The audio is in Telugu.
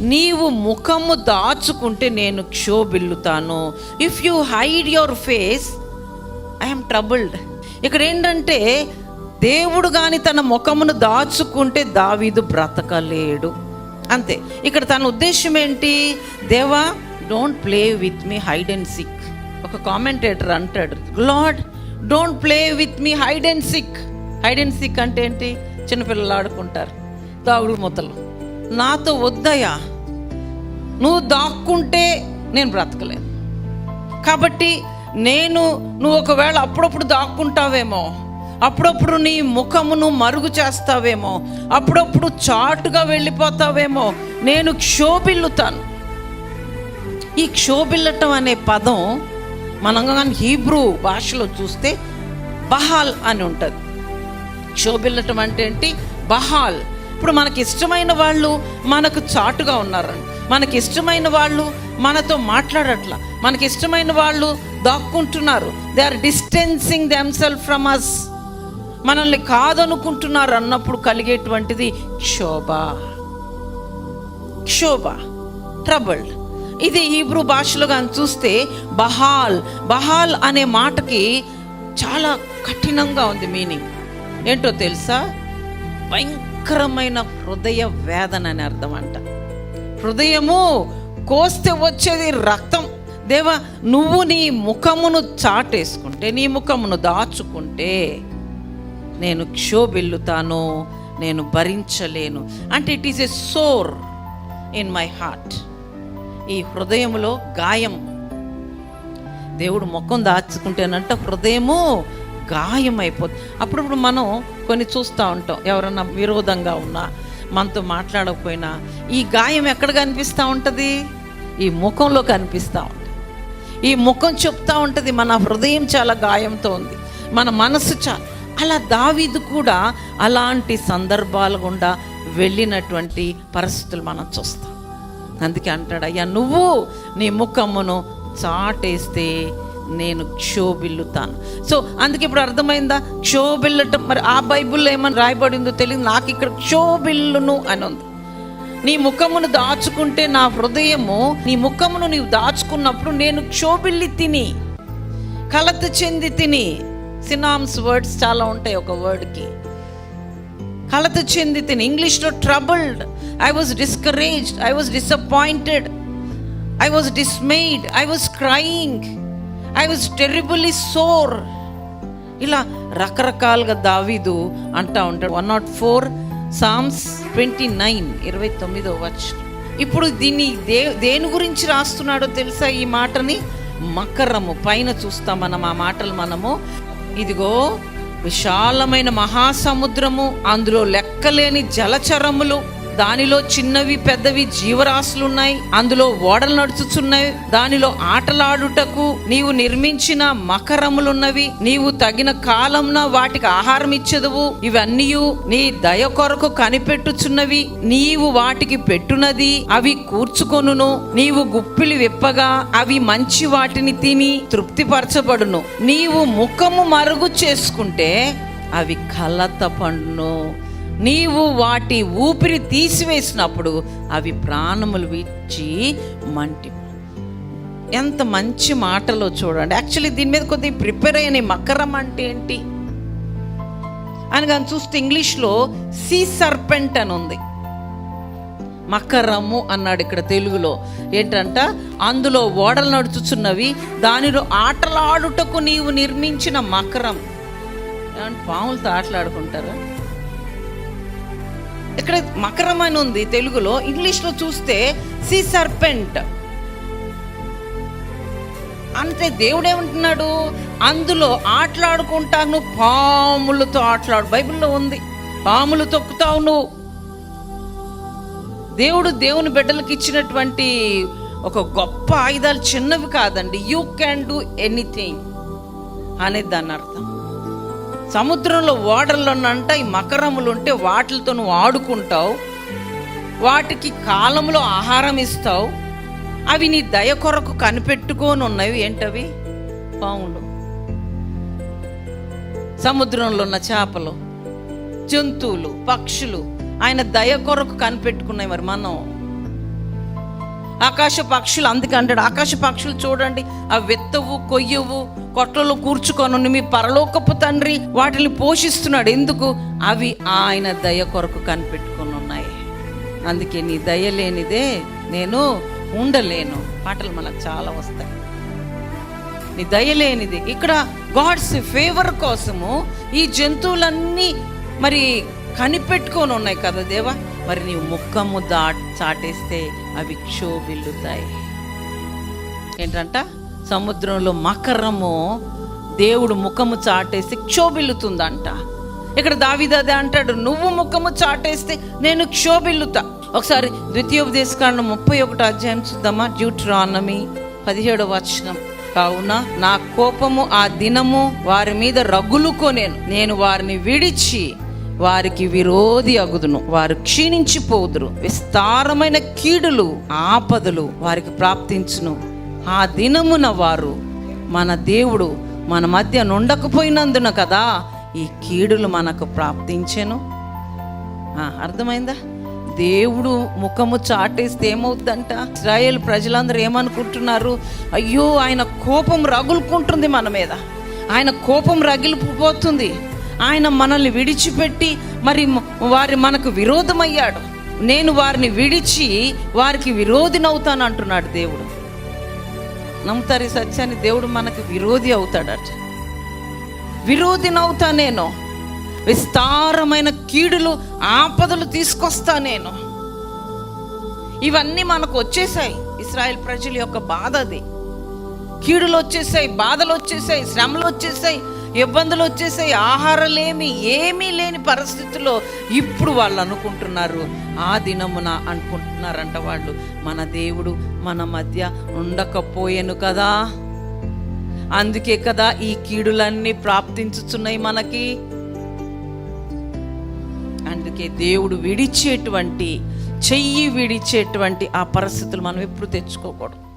నీవు ముఖము దాచుకుంటే నేను క్షోభిల్లుతాను. If you hide your face I'm troubled ఇక్కడ ఏంటంటే దేవుడు కానీ తన ముఖమును దాచుకుంటే దావీదు బ్రతకలేడు. అంతే. ఇక్కడ తన ఉద్దేశం ఏంటి? దేవా don't play with me hide and seek ఒక కామెంటేటర్ అంటాడు lord don't play with me hide and seek hide and seek అంటే ఏంటి? చిన్నపిల్లలు ఆడుకుంటారు. దాగుడు మొదలు నాతో వద్దయ్యా. నువ్వు దాక్కుంటే నేను బ్రతకలేను. కాబట్టి నేను నువ్వు ఒకవేళ అప్పుడప్పుడు దాక్కుంటావేమో అప్పుడప్పుడు నీ ముఖమును మరుగు చేస్తావేమో అప్పుడప్పుడు చాటుగా వెళ్ళిపోతావేమో నేను క్షోభిల్లుతాను. ఈ క్షోభిల్లటం అనే పదం మనం కానీ హీబ్రూ భాషలో చూస్తే బహాల్ అని ఉంటుంది. క్షోభిల్లటం అంటే ఏంటి? బహాల్. ఇప్పుడు మనకి ఇష్టమైన వాళ్ళు మనకు చాటుగా ఉన్నారండి. మనకి ఇష్టమైన వాళ్ళు మనతో మాట్లాడట్ల. మనకి ఇష్టమైన వాళ్ళు దాక్కుంటున్నారు. They are distancing themself from us మనల్ని కాదనుకుంటున్నారు అన్నప్పుడు కలిగేటువంటిది క్షోభ. క్షోభ. ట్రబుల్ ఇది హీబ్రూ భాషలో కానీ చూస్తే బహాల్. బహాల్ అనే మాటకి చాలా కఠినంగా ఉంది మీనింగ్. ఏంటో తెలుసా? భయంకరమైన హృదయ వేదన అని అర్థం అంట. హృదయము కోస్తే వచ్చేది రక్తం. దేవా నువ్వు నీ ముఖమును చాటేసుకుంటే నీ ముఖమును దాచుకుంటే నేను క్షోభిల్లుతాను నేను భరించలేను. అంటే it is a sore in my heart ఈ హృదయంలో గాయం దేవుడు ముఖం దాచుకుంటేనంట హృదయము గాయం అప్పుడప్పుడు మనం కొన్ని చూస్తూ ఉంటాం. ఎవరన్నా విరోధంగా ఉన్నా మనతో మాట్లాడకపోయినా ఈ గాయం ఎక్కడ కనిపిస్తూ ఉంటుంది? ఈ ముఖంలో కనిపిస్తూ ఉంటుంది. ఈ ముఖం చెప్తూ ఉంటుంది మన హృదయం చాలా గాయంతో ఉంది. మన మనసు చా అలా దావీదు కూడా అలాంటి సందర్భాల గుండా వెళ్ళినటువంటి పరిస్థితులు మనం చూస్తాం. అందుకే అంటాడు అయ్యా నువ్వు నీ ముఖమును చాటేస్తే నేను క్షోభిల్లుతాను. సో అందుకే ఇప్పుడు అర్థమైందా? క్షోభిల్లటం మరి ఆ బైబిల్లో ఏమని రాయబడిందో తెలియదు. నాకు ఇక్కడ క్షోభిల్లును అని ఉంది. నీ ముఖమును దాచుకుంటే నా హృదయము నీ ముఖమును నీవు దాచుకున్నప్పుడు నేను క్షోభిల్లి తిని కలత చెంది తిని సినామ్స్ వర్డ్స్ చాలా ఉంటాయి ఒక వర్డ్కి కలత చెంది తిని ఇంగ్లీష్లో troubled I was discouraged I was disappointed I was dismayed I was crying I was terribly sore ఇలా రకరకాలుగా దావీదు అంటా ఉంటాడు. One not four psalms twenty nine ఇరవై తొమ్మిదో వచ్చి ఇప్పుడు దీన్ని దే దేని గురించి రాస్తున్నాడో తెలుసా ఈ మాటని? మకరము. పైన చూస్తాం మనం ఆ మాటలు మనము. ఇదిగో విశాలమైన మహాసముద్రము అందులో లెక్కలేని జలచరములు. దానిలో చిన్నవి పెద్దవి జీవరాశులు ఉన్నాయి అందులో ఓడలు నడుచుచున్నాయి. దానిలో ఆటలాడుటకు నీవు నిర్మించిన మకరములున్నవి. నీవు తగిన కాలంన వాటికి ఆహారం ఇచ్చేదవు. ఇవన్నీ నీ దయ కొరకు కనిపెట్టుచున్నవి. నీవు వాటికి పెట్టునది అవి కూర్చుకొనును. నీవు గుప్పిలి విప్పగా అవి మంచి వాటిని తిని తృప్తిపరచబడును. నీవు ముఖము మరుగు చేసుకుంటే అవి కలత పండును. నీవు వాటి ఊపిరి తీసివేసినప్పుడు అవి ప్రాణములు విచ్చి మంటి ఎంత మంచి మాటలో చూడండి. యాక్చువల్లీ దీని మీద కొద్దిగా ప్రిపేర్ అయిన మకరం అంటే ఏంటి? అని కానీ చూస్తే ఇంగ్లీష్లో సీ సర్పెంట్ అని ఉంది. మకరము అన్నాడు ఇక్కడ తెలుగులో. ఏంటంట? అందులో ఓడలు నడుచుచున్నవి దానిలో ఆటలాడుటకు నీవు నిర్మించిన మకరం. పాములతో ఆటలాడుకుంటారా? ఇక్కడ మకరం అని ఉంది తెలుగులో ఇంగ్లీష్లో చూస్తే సి సర్పెంట్ అంతే దేవుడు ఏమంటున్నాడు అందులో ఆటలాడుకుంటాను పాములతో ఆటలాడు. బైబిల్లో ఉంది పాములు తొక్కుతావు నువ్వు. దేవుడు దేవుని బిడ్డలకు ఇచ్చినటువంటి ఒక గొప్ప ఆయుధాలు చిన్నవి కాదండి. యూ క్యాన్ డూ ఎనీథింగ్ అనేది దాని అర్థం. సముద్రంలో ఓడల్లోనంట ఈ మకరములు ఉంటే వాటితో నువ్వు ఆడుకుంటావు. వాటికి కాలంలో ఆహారం ఇస్తావు. అవి నీ దయ కొరకు కనిపెట్టుకొని ఉన్నవి ఏంటవి? పాములు. సముద్రంలో ఉన్న చేపలు జంతువులు పక్షులు ఆయన దయ కొరకు కనిపెట్టుకున్నాయి మరి మనం. ఆకాశ పక్షులు అందుకే అంటాడు ఆకాశ పక్షులు చూడండి ఆ వెత్తవు కొయ్యవు కొట్లలో కూర్చుకొని మీ పరలోకపు తండ్రి వాటిని పోషిస్తున్నాడు. ఎందుకు? అవి ఆయన దయ కొరకు కనిపెట్టుకొని ఉన్నాయి. అందుకే నీ దయ లేనిదే నేను ఉండలేను. పాటలు మనకు చాలా వస్తాయి. నీ దయ లేనిది. ఇక్కడ గాడ్స్ ఫేవర్ కోసము ఈ జంతువులన్నీ మరి కనిపెట్టుకొని ఉన్నాయి కదా దేవా? మరి నీ ముఖము దా చాటేస్తే అవి క్షోభిల్లుతాయి. ఏంటంట? సముద్రంలో మకరము దేవుడు ముఖము చాటేస్తే క్షోభిల్లుతుందంట. ఇక్కడ దావిదాదే అంటాడు నువ్వు ముఖము చాటేస్తే నేను క్షోభిల్లుతా. ఒకసారి ద్వితీయోపదేశకాండం ముప్పై ఒకటో అధ్యాయం చూద్దామా? డ్యూట్రానమీ పదిహేడవ వచనం. కావున నా కోపము ఆ దినము వారి మీద రగులుకొనేను. నేను వారిని విడిచి వారికి విరోధి అగుదును. వారు క్షీణించిపోదురు. విస్తారమైన కీడులు ఆపదలు వారికి ప్రాప్తించును. ఆ దినమున వారు మన దేవుడు మన మధ్య నుండకపోయినందున కదా ఈ కీడులు మనకు ప్రాప్తించెను. అర్థమైందా? దేవుడు ముఖము చాటేస్తే ఏమవుద్దంట? ఇస్రాయేల్ ప్రజలందరూ ఏమనుకుంటున్నారు? అయ్యో ఆయన కోపం రగులుకుంటుంది మన మీద. ఆయన కోపం రగిలిపోతుంది. ఆయన మనల్ని విడిచిపెట్టి మరి వారి మనకు విరోధమయ్యాడు. నేను వారిని విడిచి వారికి విరోధినవుతాను అంటున్నాడు దేవుడు. నమ్ముతారు ఈ సత్యాన్ని? దేవుడు మనకు విరోధి అవుతాడట. విరోధినవుతా నేను. విస్తారమైన కీడులు ఆపదలు తీసుకొస్తా నేను. ఇవన్నీ మనకు వచ్చేసాయి. ఇస్రాయేల్ ప్రజల యొక్క బాధ అది. కీడులు వచ్చేసాయి బాధలు వచ్చేసాయి శ్రమలు వచ్చేసాయి. ఇబ్బందులు వచ్చేసాయి ఆహారలేమి ఏమీ లేని పరిస్థితుల్లో ఇప్పుడు వాళ్ళు అనుకుంటున్నారు ఆ దినమున అనుకుంటున్నారంట వాళ్ళు. మన దేవుడు మన మధ్య ఉండకపోయాను కదా. అందుకే కదా ఈ కీడులన్నీ ప్రాప్తించుచున్నాయి మనకి. అందుకే దేవుడు విడిచేటువంటి చెయ్యి విడిచేటువంటి ఆ పరిస్థితులు మనం ఎప్పుడు తెచ్చుకోకూడదు.